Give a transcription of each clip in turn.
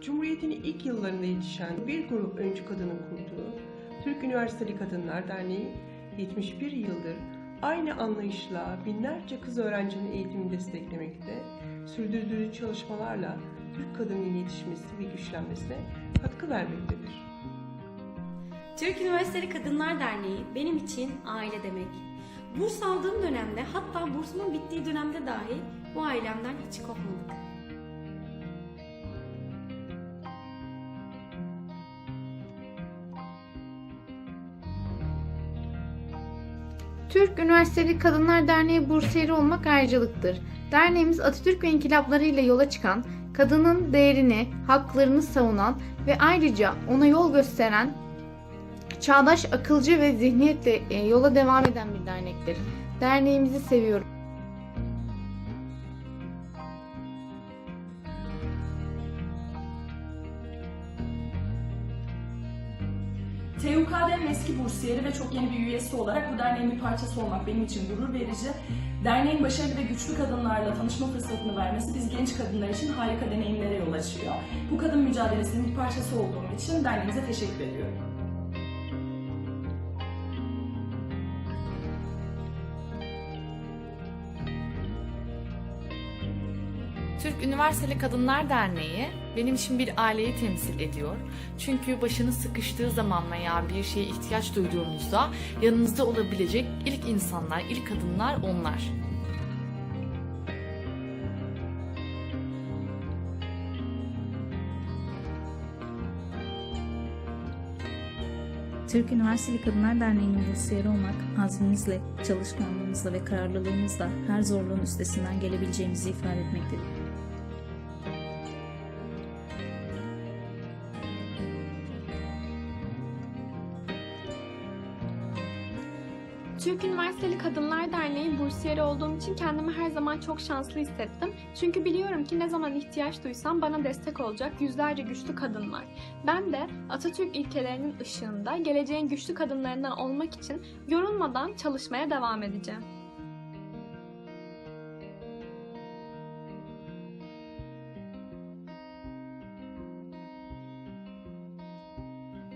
Cumhuriyet'in ilk yıllarında yetişen bir grup öncü kadının kurduğu Türk Üniversiteli Kadınlar Derneği 71 yıldır aynı anlayışla binlerce kız öğrencinin eğitimini desteklemekte, sürdürdüğü çalışmalarla Türk kadının yetişmesi ve güçlenmesine katkı vermektedir. Türk Üniversiteli Kadınlar Derneği benim için aile demek. Burs aldığım dönemde hatta bursumun bittiği dönemde dahi bu ailemden hiç kopmadık. Türk Üniversiteli Kadınlar Derneği bursiyeri olmak ayrıcalıktır. Derneğimiz Atatürk ve inkılaplarıyla yola çıkan, kadının değerini, haklarını savunan ve ayrıca ona yol gösteren çağdaş, akılcı ve zihniyetle e, yola devam eden bir dernektir. Derneğimizi seviyorum. TUKD'nin eski bursiyeri ve çok yeni bir üyesi olarak bu derneğin bir parçası olmak benim için gurur verici. Derneğin başarılı ve güçlü kadınlarla tanışma fırsatını vermesi biz genç kadınlar için harika deneyimlere yol açıyor. Bu kadın mücadelesinin bir parçası olduğum için derneğimize teşekkür ediyorum. Türk Üniversiteli Kadınlar Derneği benim için bir aileyi temsil ediyor. Çünkü başınız sıkıştığı zaman veya bir şeye ihtiyaç duyduğunuzda yanınızda olabilecek ilk insanlar, ilk kadınlar onlar. Türk Üniversiteli Kadınlar Derneği'nin bursiyeri olmak, azminizle, çalışkanlığınızla ve kararlılığınızla her zorluğun üstesinden gelebileceğimizi ifade etmektedir. Türk Üniversiteli Kadınlar Derneği bursiyeri olduğum için kendimi her zaman çok şanslı hissettim. Çünkü biliyorum ki ne zaman ihtiyaç duysam bana destek olacak yüzlerce güçlü kadın var. Ben de Atatürk ilkelerinin ışığında geleceğin güçlü kadınlarından olmak için yorulmadan çalışmaya devam edeceğim.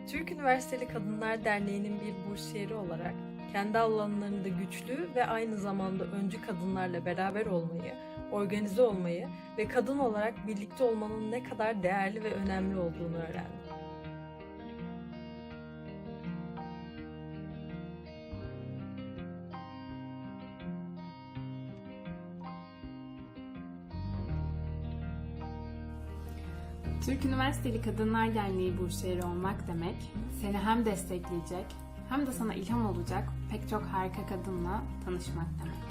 Türk Üniversiteli Kadınlar Derneği'nin bir bursiyeri olarak kendi alanlarında güçlü ve aynı zamanda öncü kadınlarla beraber olmayı, organize olmayı ve kadın olarak birlikte olmanın ne kadar değerli ve önemli olduğunu öğrendim. Türk Üniversiteli Kadınlar Derneği bursiyeri olmak demek, seni hem destekleyecek hem de sana ilham olacak pek çok harika kadınla tanışmak demek.